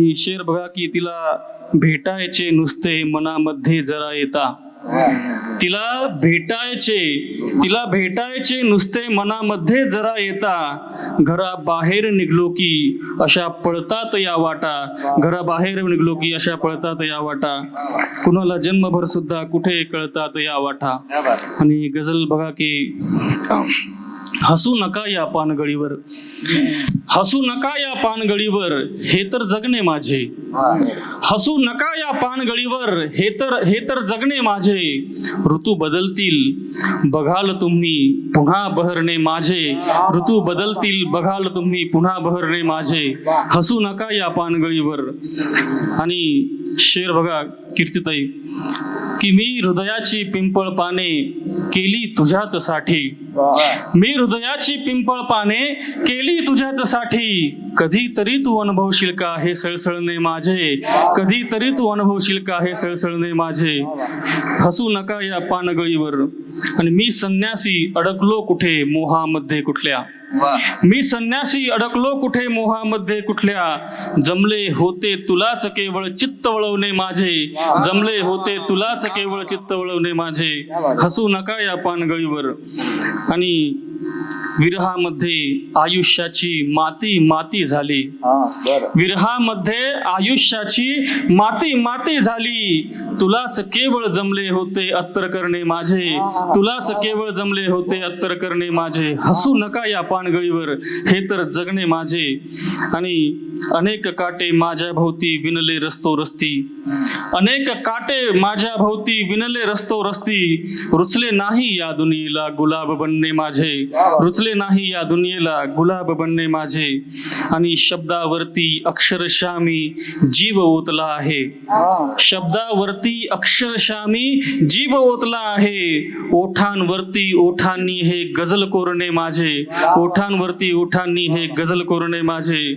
शेर बघा की तिला भेटायचे नुसते मनामध्ये जरा येता. तिला भेटायचे तिला भेटायचे नुसते मनामध्ये जरा येता. घराबाहेर निघलो की अशा पळतात या वाटा. घराबाहेर निघलो की अशा पळतात या वाटा. कुणाला जन्मभर सुद्धा कुठे कळतात या वाटा. आणि गझल बघा की हसू नका या पानगळीवर. हसू नका या पानगळीवर हे तर जगणे माझे. हसू नका या पानगळीवर हे तर हे तर जगणे माझे. ऋतू बदलतील बघाल तुम्ही पुन्हा बहरणे माझे. ऋतू बदलतील बघाल तुम्ही पुन्हा बहरणे माझे. हसू नका या पानगळीवर. आणि शेर बघा कीर्तिताई की मी हृदयाची पिंपळ पाने केली तुझ्याच साठी मी हृदयाची पिंपळ पाने केली तुझ्याच साठी कधीतरी तू अनुभवशील का हे सळसळणे माझे? कधीतरी तू अनुभवशील का हे सळसळणे माझे? हसू नका या पानगळीवर. आणि मी संन्यासी अडकलो कुठे? मोहामध्ये कुठल्या? मी संन्यासी अडकलो कुठे मोहामध्ये? कुठल्या जमले होते तुलाच केवळ चित्त वळवणे माझे. जमले होते तुलाच केवळ चित्त वळवणे माझे. हसू नका या पानगळीवर. आणि विरहामध्ये आयुष्याची माती माती झाली. विरहामध्ये आयुष्याची माती माती झाली. तुलाच केवळ जमले होते अत्तर करणे माझे. तुलाच केवळ जमले होते अत्तर करणे माझे. हसू नका या पानगळीवर हे तर जगणे माझे. आणि अनेक काटे माझ्या भोवती विनले रस्तो रस्ती. अनेक काटे माझ्या भोवती विनले रस्तो रस्ती. रुचले नाही या दुनियेला गुलाब बनणे माझे. रुचले नाही या दुनियेला गुलाब बनणे माझे. आणि शब्दावरती अक्षरशः मी जीव ओतला आहे. शब्दावरती अक्षरशः मी जीव ओतला आहे. ओठांवरती ओठांनी हे गजल कोरणे माझे. ओठांवरती ओठांनी हे गजल कोरणे माझे.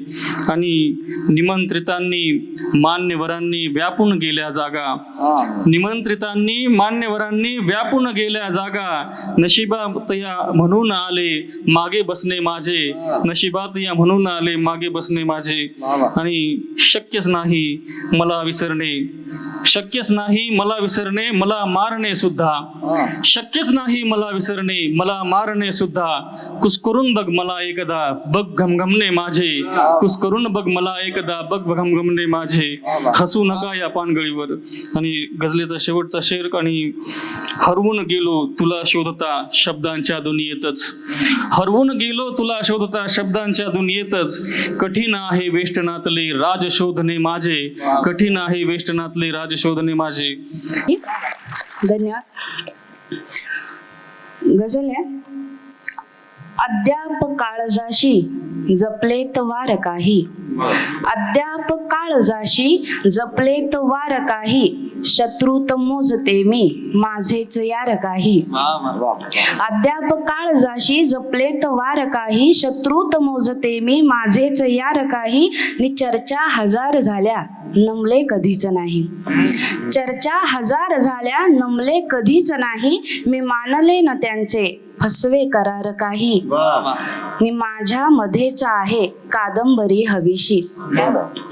आणि निमंत्रितांनी मान्यवरांनी व्यापून गेल्या जागा. निमंत्रितांनी मान्यवरांनी व्यापून गेल्या जागा. नशिबा तया म्हणून आले. मागे बसणे माझे नशिबात या म्हणून आले मागे बसणे माझे. आणि शक्यच नाही मला विसरणे. शक्यच नाही मला विसरणे मला मारणे सुद्धा. शक्यच नाही मला विसरणे मला मारणे सुद्धा. कुसकरून बघ मला एकदा बघ घमघमणे माझे. कुसकरून बघ मला एकदा बघ घमघमणे माझे. हसू नका या पानगळीवर. आणि गझलेचा शेवटचा शेर आणि हरवून गेलो तुला शोधता शब्दांच्या दुनियेतच हरवून गेलो तुला शोधता शब्दांच्या दुनियेतच. कठीण आहे वेष्टनातले राज शोधणे माझे. कठीण आहे वेष्टनातले राज शोधणे माझे. धन्यवाद. गझल आहे. अद्याप काळजाशी जपलेत वार काही. अद्याप काळजाशी जपलेत वार काही. शत्रुत मोजते मी माझेच यार काही. अद्याप काळजाशी जपलेत वार काही. शत्रुत मोजते मी माझेच यार काही. नि चर्चा हजार झाल्या नमले कधीच नाही. चर्चा हजार झाल्या नमले कधीच नाही. मी मानले न त्यांचे फसवे करार काही. नि माझ्या मध्येच आहे कादंबरी हवीशी.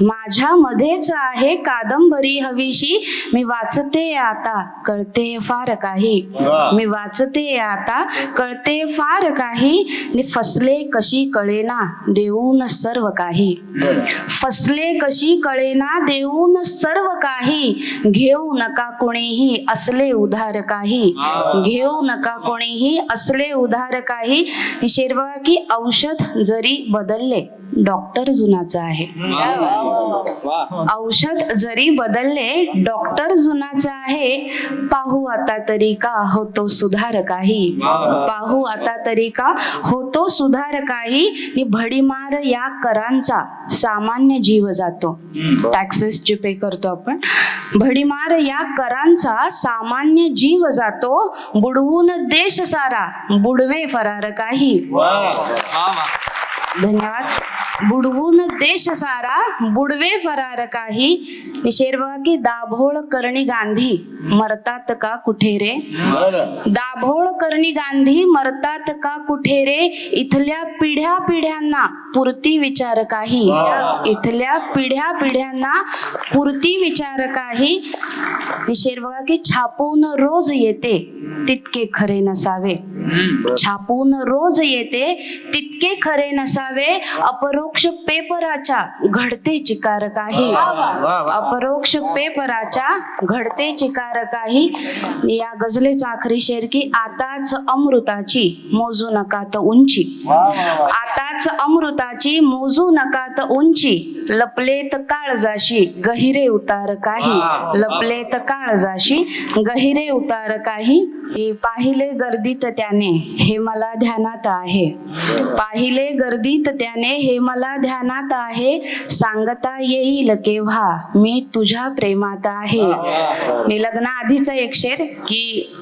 माझ्या मध्येच आहे कादंबरी हवीशी. मी वाचते आता कळते फार काही. मी वाचते आता कळते फार काही. नि फसले कशी कळेना देऊन सर्व काही. फसले कशी कळेना देऊन सर्व काही. घेऊ नका कोणीही असले उधार काही. घेऊ नका कोणीही असले उधार काही शेरवा की औषध जरी बदलले डॉक्टर जुनाचा आहे. औषध जरी बदलले डॉक्टर जुनाचा आहे पाहू आता तरी का होतो सुधार काही पाहू आता तरी का होतो सुधार काही नि भडीमार या करांचा सामान्य जीव जातो. टॅक्सेस जे पे करतो आपण. भडीमार या करांचा सामान्य जीव जातो. बुडवून देश सारा बुडवे फरार काही. धन्यवाद. बुडवून देश सारा बुडवे फरार काही. शेर बघा की दाभोळ करणी गांधी मरतात का कुठे रे? दाभोळ करणी गांधी मरतात का कुठे रे? इथल्या पिढ्या पिढ्यांना पुरती विचार काही. इथल्या पिढ्या पिढ्यांना पुरती विचार काही. शेर बघा की छापून रोज येते तितके खरे नसावे. छापून रोज येते तितके खरे नसावे. अपरोक्ष पेपराच्या घडते चिकार काही अपरोक्ष पेपराच्या घडते चिकार काही या गझलेचा आखरी शेर की आताच अमृताची मोजू नका त उंची. आताच अमृताची मोजू नका त उंची. लपलेत काळजाशी गहिरे उतार काही. लपलेत काळजाशी गहिरे उतार काही. पाहिले गर्दीत त्याने हे मला ध्यानात आहे. पाहिले गर्दीत त्याने हे मला ध्यानात आहे. सांगता येईल केव्हा? मी तुझ्या प्रेमात आहे. आणि लग्नाआधीचा एक शेर की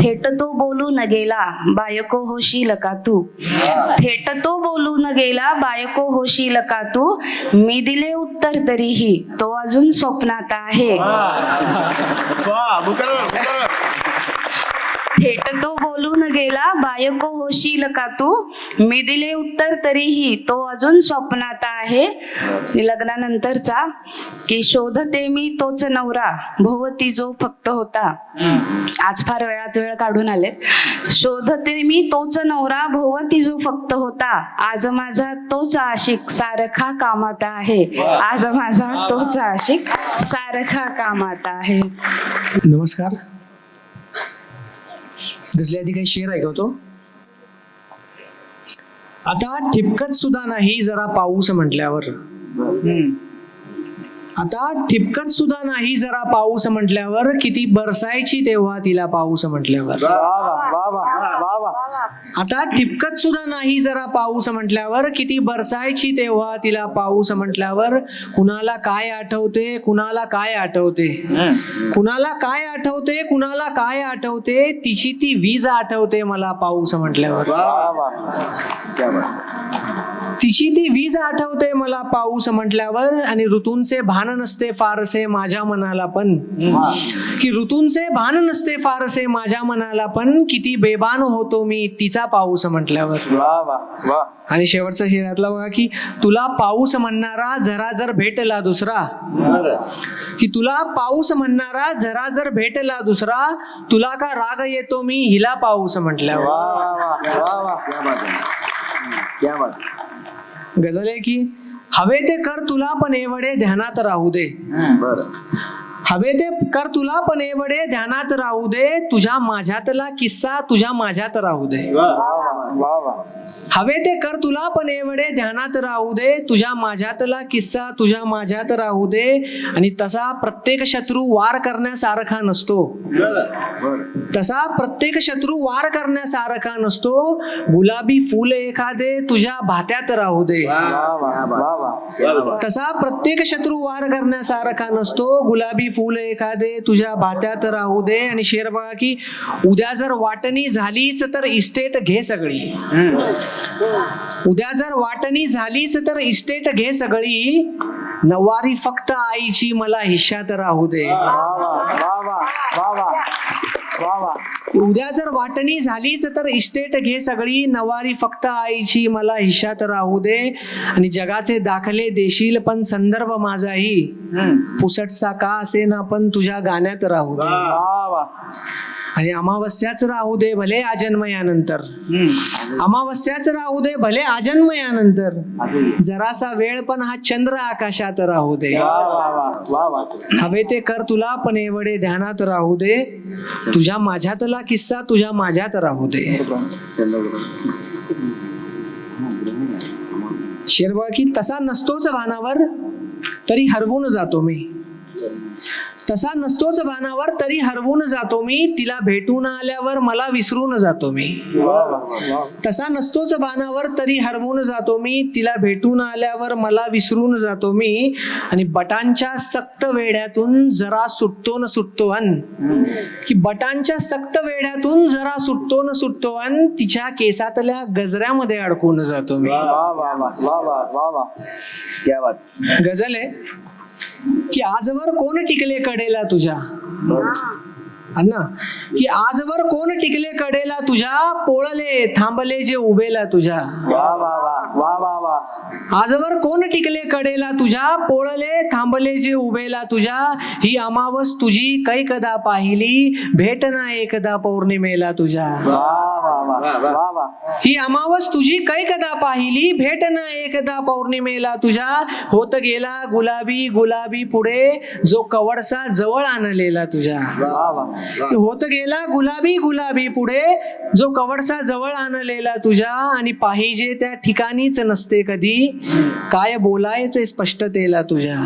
थेट तो न गेला बायको होशील का तू थेट तो न गेला बायको होशील का तू मी दिले उत्तर तरीही तो अजून स्वप्नात आहे थेट तो बोलून गेला बायको होशील का तू? मी दिले उत्तर तरीही तो अजून स्वप्नात आहे. लग्नानंतरचा की शोधते मी तोच नवरा भोवती जो फक्त होता. आज फार वेळात वेळ काढून आले शोधते मी तोच नवरा भोवती जो फक्त होता. आज माझा तोच आशिक सारखा कामात आहे. आज माझा तोच आशिक सारखा कामात आहे. नमस्कार. गजले आधी काही शेर ऐकवतो आता ठिपकत सुद्धा नाही जरा पाऊस म्हटल्यावर. आता ठिपकत सुद्धा नाही जरा पाऊस म्हटल्यावर किती बरसायची तेव्हा तिला पाऊस म्हटल्यावर. आता ठिपकत सुद्धा नाही जरा पाऊस म्हटल्यावर. किती बरसायची तेव्हा तिला पाऊस म्हटल्यावर. कुणाला काय आठवते कुणाला काय आठवते? कुणाला काय आठवते कुणाला काय आठवते तिची ती वीज आठवते मला पाऊस म्हटल्यावर. तिची ती वीज आठवते मला पाऊस म्हटल्यावर आणि ऋतूंचे भान नसते फारसे माझ्या मनाला पण. की ऋतूंचे भान नसते फारसे माझ्या मनाला पण किती बेबान होतो मी तिचा पाऊस म्हटल्यावर. आणि शेवटचा शेरातला बघा की तुला पाऊस म्हणणारा जरा जर भेटला दुसरा. की तुला पाऊस म्हणणारा जरा जर भेटला दुसरा तुला का राग येतो मी हिला पाऊस म्हटल्यावर. गझल आहे की हवे ते कर तुला पण एवढे ध्यानात राहू दे। हवे ते कर तुला पण एवढे ध्यानात राहू दे तुझ्या माझ्यातला किस्सा तुझ्या माझ्यात राहू दे। हवे ते कर तुला पण एवढे ध्यानात राहू दे. तुझ्या माझ्यातला किस्सा तुझ्या माझ्यात राहू दे. आणि तसा प्रत्येक शत्रू वार करण्यासारखा नसतो. तसा प्रत्येक शत्रू वार करण्यासारखा नसतो. गुलाबी फुल एखादे तुझ्या भात्यात राहू दे. तसा प्रत्येक शत्रू वार करण्यासारखा नसतो. गुलाबी फुल एखादे तुझ्या भात्यात राहू दे. आणि शेर बघा की उद्या जर वाटणी झालीच तर इस्टेट घे सगळी. उद्या जर वाटणी झालीच तर इस्टेट घे सगळी. नवारी फक्त आईची मला हिश्श्यात राहू दे. उद्या जर वाटणी झालीच तर इस्टेट घे सगळी. नवारी फक्त आईची मला हिश्श्यात राहू दे. आणि जगाचे दाखले देशील पण संदर्भ माझाही. पुसटचा का असे ना पण तुझ्या गाण्यात राहू दे. आणि अमावस्याच राहू दे भले आजन्मयानंतर. अमावस्याच राहू दे भले आजन्मयानंतर. जरासा वेळ पण हा चंद्र आकाशात राहू दे. हवे ते कर तुला पण एवढे ध्यानात राहू दे. तुझ्या माझ्यातला किस्सा तुझ्या माझ्यात राहू दे. शेरबा की तसा नसतोच भानावर तरी हरवून जातो मी. तसा नसतोच बाणावर तरी हरवून जातो मी. तिला भेटून आल्यावर मला विसरून जातो मी. तसा नसतोच बाणावर तरी हरवून जातो मी. तिला भेटून आल्यावर मला विसरून जातो मी. आणि बटांच्या सक्त वेड्यातून जरा सुटतो न सुटतो अन. की बटांच्या सक्त वेड्यातून जरा सुटतो न सुटतो अन तिच्या केसातल्या गजऱ्यामध्ये अडकून जातो मी. गझल आहे? की आजवर कोण टिकले कडेला तुझ्या? अण्णा की आजवर कोण टिकले कडेला तुझ्या? पोळले थांबले जे उभेला तुझ्या. आजवर कोण टिकले कडेला तुझ्या? पोळले थांबले जे उभेला तुझ्या. ही अमावस तुझी कैकदा पाहिली भेट ना एकदा पौर्णिमेला तुझ्या. ही अमावस तुझी कैकदा पाहिली? भेट ना एकदा पौर्णिमेला तुझ्या. होत गेला गुलाबी गुलाबी पुढे. जो कवडसा जवळ आणलेला तुझ्या. होत गेला गुलाबी गुलाबी पुढे. जो कवडसा जवळ आणलेला तुझ्या. आणि पाहिजे त्या ठिकाणीच नसते कधी. काय बोलायचे स्पष्टतेला तुझ्या.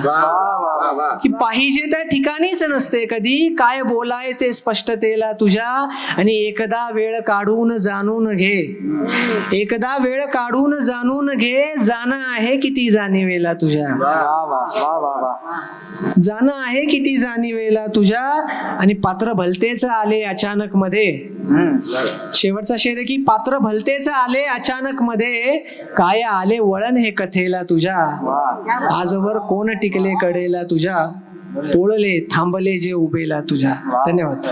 की पाहिजे त्या ठिकाणीच नसते कधी. काय बोलायचे स्पष्टतेला तुझ्या? आणि एकदा वेळ काढून जाणून घे. एकदा वेळ काढून जाणून घे. जाणं आहे किती जाणीवेला तुझ्या. जाणं आहे किती जाणीवेला तुझ्या? आणि पात्र भलतेच आले अचानक मध्ये? शेवटचा शेर आहे की पात्र भलतेच आले अचानक मध्ये? काय आले वळण हे कथेला तुझ्या? आजवर कोण टिकले कडेला तुझ्या? पोळले थांबले जे उभेला तुझ्या. धन्यवाद.